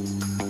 Música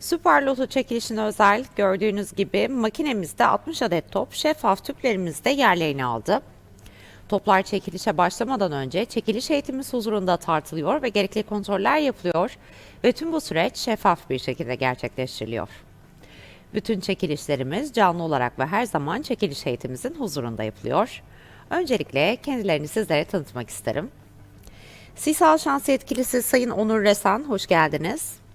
Süper Loto çekilişine özel gördüğünüz gibi makinemizde 60 adet top şeffaf tüplerimizde yerlerini aldı. Toplar çekilişe başlamadan önce çekiliş eğitimimiz huzurunda tartılıyor ve gerekli kontroller yapılıyor ve tüm bu süreç şeffaf bir şekilde gerçekleştiriliyor. Bütün çekilişlerimiz canlı olarak ve her zaman çekiliş eğitimimizin huzurunda yapılıyor. Öncelikle kendilerini sizlere tanıtmak isterim. Sisal Şans Yetkilisi Sayın Onur Resen, hoş geldiniz.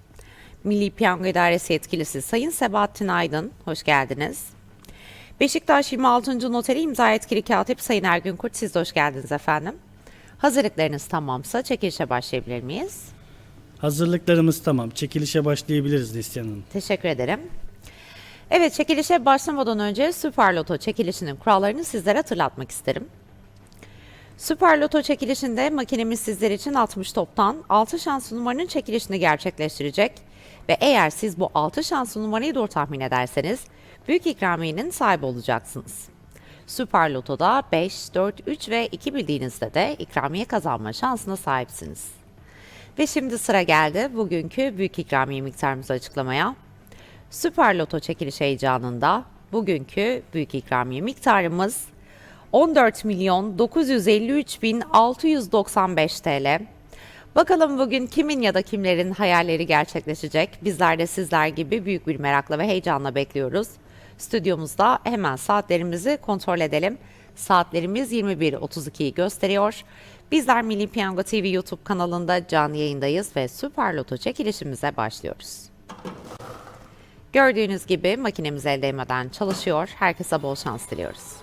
Milli Piyango İdaresi Yetkilisi Sayın Sebahattin Aydın, hoş geldiniz. Beşiktaş 26. Noteri imza yetkili katip Sayın Ergün Kurt, siz de hoş geldiniz efendim. Hazırlıklarınız tamamsa çekilişe başlayabilir miyiz? Hazırlıklarımız tamam. Çekilişe başlayabiliriz Neslihan Hanım. Teşekkür ederim. Evet, çekilişe başlamadan önce Süper Loto çekilişinin kurallarını sizlere hatırlatmak isterim. Süper Loto çekilişinde makinemiz sizler için 60 toptan 6 şanslı numaranın çekilişini gerçekleştirecek ve eğer siz bu 6 şanslı numarayı doğru tahmin ederseniz büyük ikramiyenin sahibi olacaksınız. Süper Loto'da 5, 4, 3 ve 2 bildiğinizde de ikramiye kazanma şansına sahipsiniz. Ve şimdi sıra geldi bugünkü büyük ikramiye miktarımızı açıklamaya. Süper Loto çekiliş heyecanında bugünkü büyük ikramiye miktarımız 14 milyon 953 bin 695 TL. Bakalım bugün kimin ya da kimlerin hayalleri gerçekleşecek? Bizler de sizler gibi büyük bir merakla ve heyecanla bekliyoruz. Stüdyomuzda hemen saatlerimizi kontrol edelim. Saatlerimiz 21.32'yi gösteriyor. Bizler Milli Piyango TV YouTube kanalında canlı yayındayız ve Süper Loto çekilişimize başlıyoruz. Gördüğünüz gibi makinemiz el değmeden çalışıyor. Herkese bol şans diliyoruz.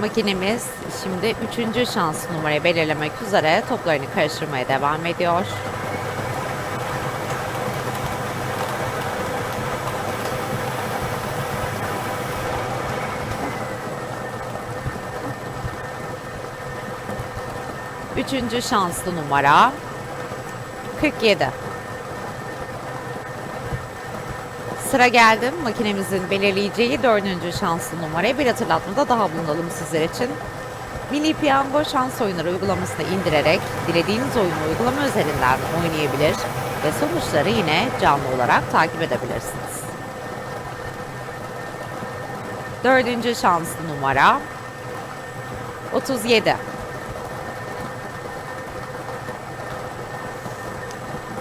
Makinemiz şimdi üçüncü şans numarayı belirlemek üzere toplarını karıştırmaya devam ediyor. Üçüncü şanslı numara 47. Sıra geldi. Makinemizin belirleyeceği dördüncü şanslı numaraya bir hatırlatmada daha bulunalım sizler için. Milli Piyango şans oyunları uygulamasını indirerek dilediğiniz oyunu uygulama üzerinden oynayabilir ve sonuçları yine canlı olarak takip edebilirsiniz. Dördüncü şanslı numara 37.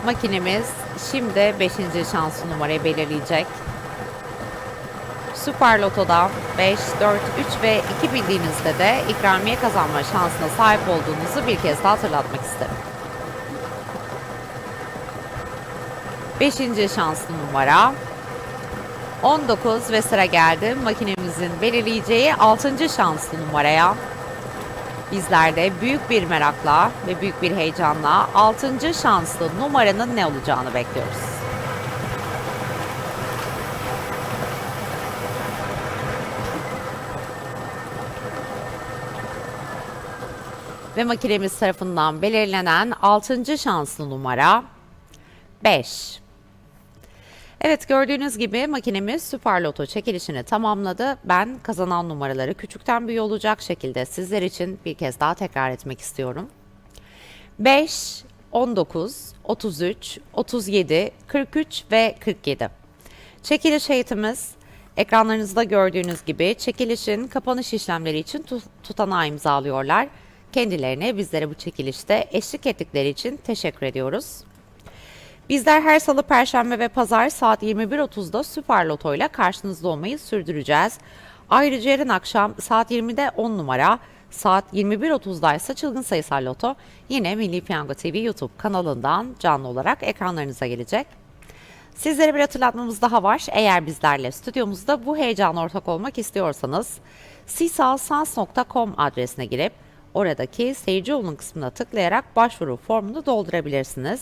Makinemiz şimdi 5. şanslı numarayı belirleyecek. Süper Loto'da 5, 4, 3 ve 2 bildiğinizde de ikramiye kazanma şansına sahip olduğunuzu bir kez daha hatırlatmak isterim. 5. şanslı numara 19 ve sıra geldi makinemizin belirleyeceği 6. şanslı numaraya. Bizler de büyük bir merakla ve büyük bir heyecanla 6. şanslı numaranın ne olacağını bekliyoruz. Ve makinemiz tarafından belirlenen 6. şanslı numara 5. Evet gördüğünüz gibi makinemiz Süper Loto çekilişini tamamladı. Ben kazanan numaraları küçükten büyüğe olacak şekilde sizler için bir kez daha tekrar etmek istiyorum. 5, 19, 33, 37, 43 ve 47. Çekiliş heyetimiz ekranlarınızda gördüğünüz gibi çekilişin kapanış işlemleri için tu- tutanağı imzalıyorlar. Kendilerine bizlere bu çekilişte eşlik ettikleri için teşekkür ediyoruz. Bizler her salı, perşembe ve pazar saat 21.30'da Süper Loto ile karşınızda olmayı sürdüreceğiz. Ayrıca yarın akşam saat 20'de 10 numara, saat 21.30'da ise Çılgın Sayısal Loto yine Milli Piyango TV YouTube kanalından canlı olarak ekranlarınıza gelecek. Sizlere bir hatırlatmamız daha var. Eğer bizlerle stüdyomuzda bu heyecana ortak olmak istiyorsanız sisalsans.com adresine girip oradaki seyirci olun kısmına tıklayarak başvuru formunu doldurabilirsiniz.